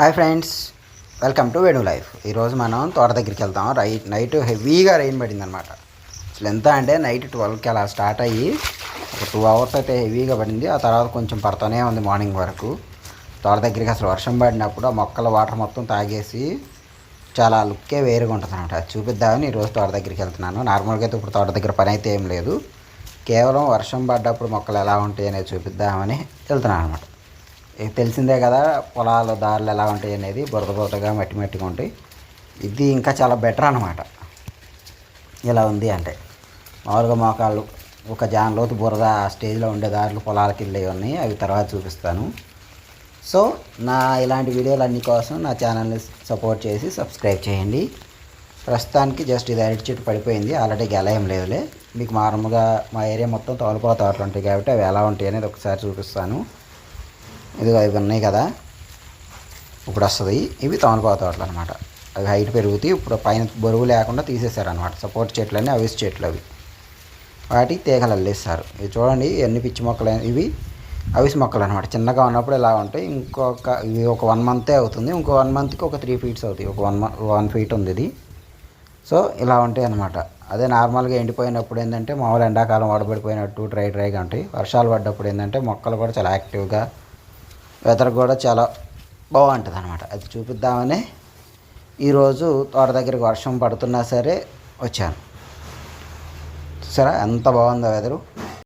Hi friends welcome to Venu life. ఈరోజు మనం తోట దగ్గరికి వెళ్తాం రైట్ నైట్ హెవీగా రెయిన్ పడింది అనమాట అసలు ఎంత అంటే నైట్ ట్వెల్వ్కి అలా స్టార్ట్ అయ్యి ఒక టూ అవర్స్ అయితే హెవీగా పడింది. ఆ తర్వాత కొంచెం పడుతూనే ఉంది మార్నింగ్ వరకు. తోట దగ్గరికి అసలు వర్షం పడినప్పుడు ఆ మొక్కల వాటర్ మొత్తం తాగేసి చాలా లుక్కే వేరుగా ఉంటుంది అనమాట చూపిద్దామని ఈరోజు తోట దగ్గరికి వెళ్తున్నాను. నార్మల్గా అయితే ఇప్పుడు తోట దగ్గర పని అయితే ఏం లేదు. కేవలం వర్షం పడ్డప్పుడు మొక్కలు ఎలా ఉంటాయి అనేది చూపిద్దామని వెళ్తున్నాను అనమాట తెలిసిందే కదా పొలాలు దారులు ఎలా ఉంటాయి అనేది బురద బురదగా మట్టి మట్టిగా ఉంటాయి. ఇది ఇంకా చాలా బెటర్ అనమాట ఇలా ఉంది అంటే. మామూలుగా మోకాళ్ళు ఒక జాన్లోతు బురద ఆ స్టేజ్లో ఉండే దారులు పొలాలకి వెళ్ళే ఉన్నాయి. అవి తర్వాత చూపిస్తాను. సో నా ఇలాంటి వీడియోలు అన్ని కోసం నా ఛానల్ని సపోర్ట్ చేసి సబ్స్క్రైబ్ చేయండి. ప్రస్తుతానికి జస్ట్ ఇది అరటి చెట్టు పడిపోయింది. ఆల్రెడీ గెల ఏం లేదులే. మీకు మామూలుగా మా ఏరియా మొత్తం తోలుపో తోటలు ఉంటాయి కాబట్టి అవి ఎలా ఉంటాయి అనేది ఒకసారి చూపిస్తాను. ఇదిగో ఇవి ఉన్నాయి కదా. ఇప్పుడు వస్తుంది. ఇవి తమలపాకు తోటలు అనమాట అవి హైట్ పెరుగుతాయి ఇప్పుడు పైన బరువు లేకుండా తీసేశారనమాట సపోర్ట్ చెట్లు అన్నీ అవిసి చెట్లు అవి. వాటికి తీగలు అల్లేస్తారు. ఇవి చూడండి ఎన్ని పిచ్చి మొక్కలు ఇవి అవిసి మొక్కలు అనమాట చిన్నగా ఉన్నప్పుడు ఇలా ఉంటాయి ఇంకొక ఇవి ఒక వన్ మంతే అవుతుంది ఇంకో వన్ మంత్కి ఒక త్రీ ఫీట్స్ అవుతాయి. ఒక వన్ వన్ ఫీట్ ఉంది ఇది. సో ఇలా ఉంటాయి అనమాట అదే నార్మల్గా ఎండిపోయినప్పుడు ఏంటంటే మామూలు ఎండాకాలం వడబడిపోయినట్టు డ్రై డ్రైగా ఉంటాయి. వర్షాలు పడ్డప్పుడు ఏంటంటే మొక్కలు కూడా చాలా యాక్టివ్గా వెదర్ కూడా చాలా బాగుంటుంది అనమాట అది చూపిద్దామని ఈరోజు తోట దగ్గరికి వర్షం పడుతున్నా సరే వచ్చాను. చూసారా? ఎంత బాగుందో వెదరు.